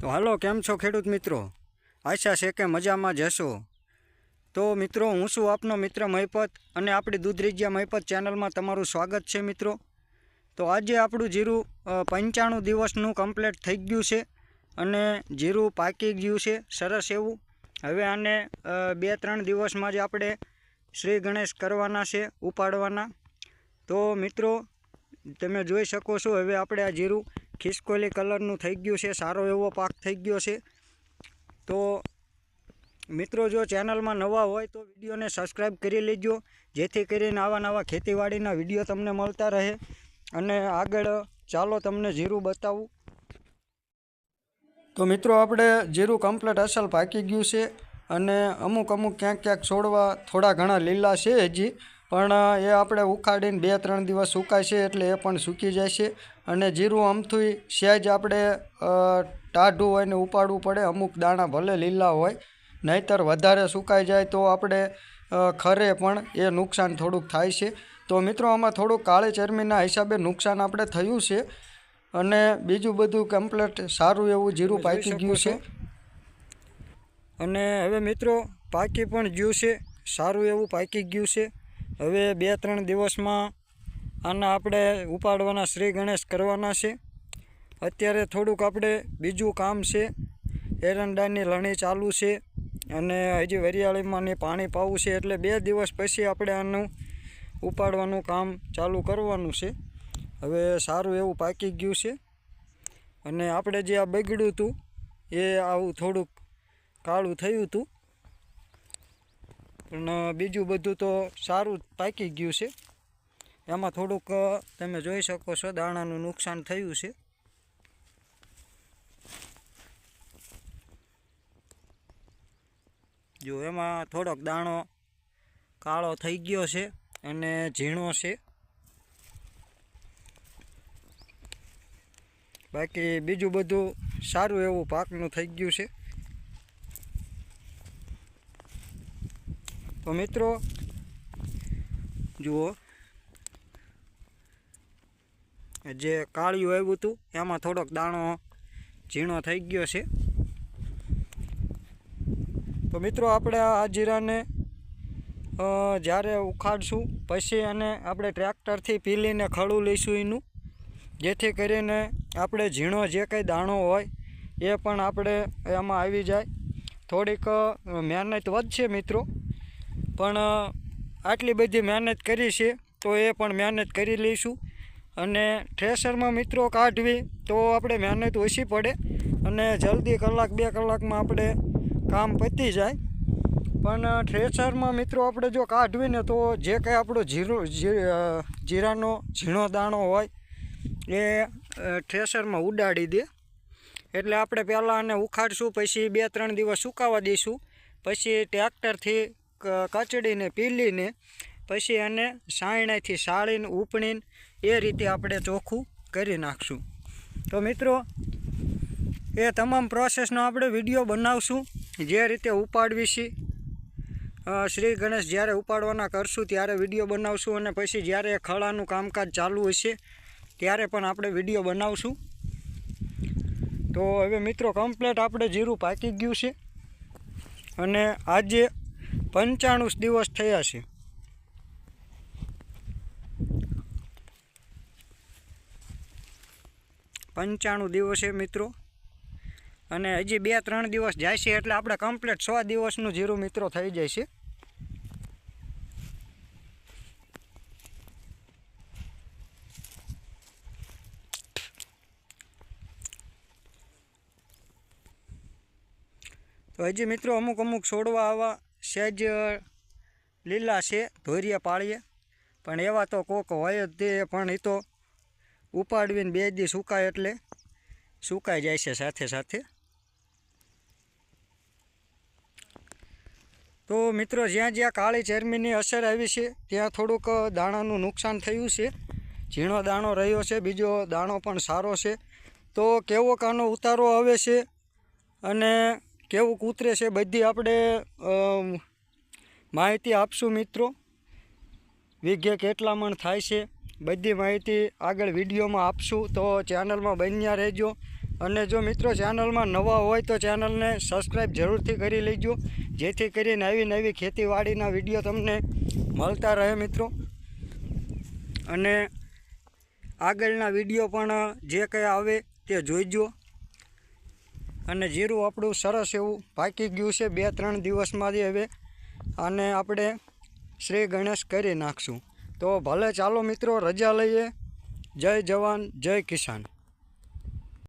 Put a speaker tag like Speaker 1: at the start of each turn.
Speaker 1: તો હાલો, કેમ છો ખેડૂત મિત્રો? આશા છે કે મજામાં જશો તો મિત્રો, હું છું આપનો મિત્ર મહિપત અને આપણી દૂધરીજ્યા મહિપત ચેનલમાં તમારું સ્વાગત છે મિત્રો. તો આજે આપણું જીરું પંચાણું દિવસનું કમ્પ્લીટ થઈ ગયું છે અને જીરું પાકી ગયું છે, સરસ એવું. હવે આને બે ત્રણ દિવસમાં જ આપણે શ્રી ગણેશ કરવાના છે, ઉપાડવાના. તો મિત્રો, તમે જોઈ શકો છો, હવે આપણે આ જીરું ખિસકોલી કલરનું થઈ ગયું છે, સારો એવો પાક થઈ ગયો છે. તો મિત્રો, જો ચેનલમાં નવા હોય તો વિડીયોને સબસ્ક્રાઈબ કરી લેજો, જેથી કરીને આવા નવા ખેતીવાડીના વીડિયો તમને મળતા રહે. અને આગળ ચાલો તમને જીરું બતાવું. તો મિત્રો, આપણે જીરું કમ્પ્લીટ અસલ પાકી ગયું છે અને અમુક અમુક ક્યાંક ક્યાંક છોડવા થોડા ઘણા લીલા છે હજી. પણ એ આપણે ઉખાડીને બે ત્રણ દિવસ સુકાય છે એટલે એ પણ સૂકી જાય છે અને જીરું અમથું સહેજ આપણે ટાઢું હોય ને ઉપાડવું પડે અમુક દાણા ભલે લીલા હોય નહીંતર વધારે સુકાઈ જાય તો આપણે ખરે પણ એ નુકસાન થોડુંક થાય છે. તો મિત્રો આમાં થોડુંક કાળી ચરમીના હિસાબે નુકસાન આપણે થયું છે. અને બીજું બધું કમ્પ્લેટ સારું એવું જીરું પાકી ગયું છે. અને હવે મિત્રો પાકી પણ ગયું છે. સારું એવું પાકી ગયું છે. હવે બે ત્રણ દિવસમાં આના આપણે ઉપાડવાના શ્રી ગણેશ કરવાના છે. અત્યારે થોડુંક આપણે બીજું કામ છે. એરંડાની લણી ચાલુ છે અને હજી વરિયાળીમાં પાણી પાવું છે એટલે બે દિવસ પછી આપણે આનું ઉપાડવાનું કામ ચાલુ કરવાનું છે. હવે સારું એવું પાકી ગયું છે. અને આપણે જે આ બગડ્યું હતું એ આવું થોડુંક કાળું થયું હતું. પણ બીજું બધું તો સારું પાકી ગયું છે. એમાં થોડુંક તમે જોઈ શકો છો દાણાનું નુકસાન થયું છે. જો એમાં થોડોક દાણો કાળો થઈ ગયો છે અને ઝીણો છે. બાકી બીજું બધું સારું એવું પાકનું થઈ ગયું છે. તો મિત્રો, જુઓ. જે કાળિયું આવ્યું હતું, એમાં થોડોક દાણો ઝીણો થઈ ગયો છે. તો મિત્રો, આપણે આ જીરાને જ્યારે ઉખાડશું, પછી એને આપણે ટ્રેક્ટરથી પીલીને ખડું લઈશું એનું. જેથી કરીને આપણે ઝીણો જે કંઈ દાણો હોય, એ પણ આપણે એમાં આવી જાય. થોડીક મહેનત વધશે મિત્રો. પણ આટલી બધી મહેનત કરી છે તો એ પણ મહેનત કરી લઈશું. અને થ્રેશરમાં મિત્રો કાઢવી તો આપણે મહેનત ઓછી પડે. અને જલ્દી કલાક બે કલાકમાં આપણે કામ પતી જાય. પણ થ્રેશરમાં મિત્રો આપણે જો કાઢવી ને તો જે કંઈ આપણો જીરો જીરાનો ઝીણો દાણો હોય એ અ, થ્રેશરમાં ઉડાડી દે. એટલે આપણે પહેલાં આને ઉખાડશું પછી બે ત્રણ દિવસ સુકાવા દઈશું. પછી ટ્રેક્ટરથી કચડીને, પીલીને, પછી એને સાયણાથી સાળીને, ઉપણીને એ રીતે આપણે ચોખ્ખું કરી નાખશું. તો મિત્રો, એ તમામ પ્રોસેસનો આપણે વીડિયો બનાવશું. જે રીતે ઉપાડવી છે શ્રી ગણેશ જ્યારે ઉપાડવાના કરશું ત્યારે વીડિયો બનાવશું અને પછી જ્યારે ખળાનું કામકાજ ચાલુ હશે ત્યારે પણ આપણે વીડિયો બનાવશું. તો હવે મિત્રો કમ્પ્લેટ આપણે જીરું પાકી ગયું છે. અને આજે પંચાણું દિવસ થયા છે. પંચાણું દિવસે મિત્રો. અને હજી બે ત્રણ દિવસ જાય છે એટલે આપણે કમ્પ્લીટ સો દિવસનું જીરું મિત્રો થઈ જાય છે. તો હજી મિત્રો અમુક અમુક છોડવા આવા સહેજ લીલા છે, ધોરિયા પાળીએ. પણ એવા તો કોક હોય જ તે, પણ એ તો ઉપાડવીને બે દી સુકાય એટલે સુકાઈ જાય છે સાથે સાથે. તો મિત્રો, જ્યાં જ્યાં કાળી ચરમીની અસર આવી છે, ત્યાં થોડુંક દાણાનું નુકસાન થયું છે. ઝીણો દાણો રહ્યો છે, બીજો દાણો પણ સારો છે. તો કેવો કાનો ઉતારો આવે છે અને કેવું કૂતરે છે બધી આપણે માહિતી આપશું મિત્રો. વીઘે કેટલા મણ થાય છે, બધી માહિતી આગળ વિડીયોમાં આપશું. તો ચેનલમાં બન્યા રહેજો. અને જો મિત્રો ચેનલમાં નવા હોય તો ચેનલને સબસ્ક્રાઈબ જરૂરથી કરી લેજો. જેથી કરીને આવી નવી ખેતીવાડીના વીડિયો તમને મળતા રહે મિત્રો. અને આગળના વીડિયો પણ જે કંઈ આવે તે જોઈજો. અને જીરું આપણું સરસ એવું પાકી ગયું છે બે ત્રણ દિવસમાંથી હવે. અને આપણે શ્રી ગણેશ કરી નાખશું. તો ભલે ચાલો મિત્રો, રજા લઈએ. જય જવાન, જય કિસાન.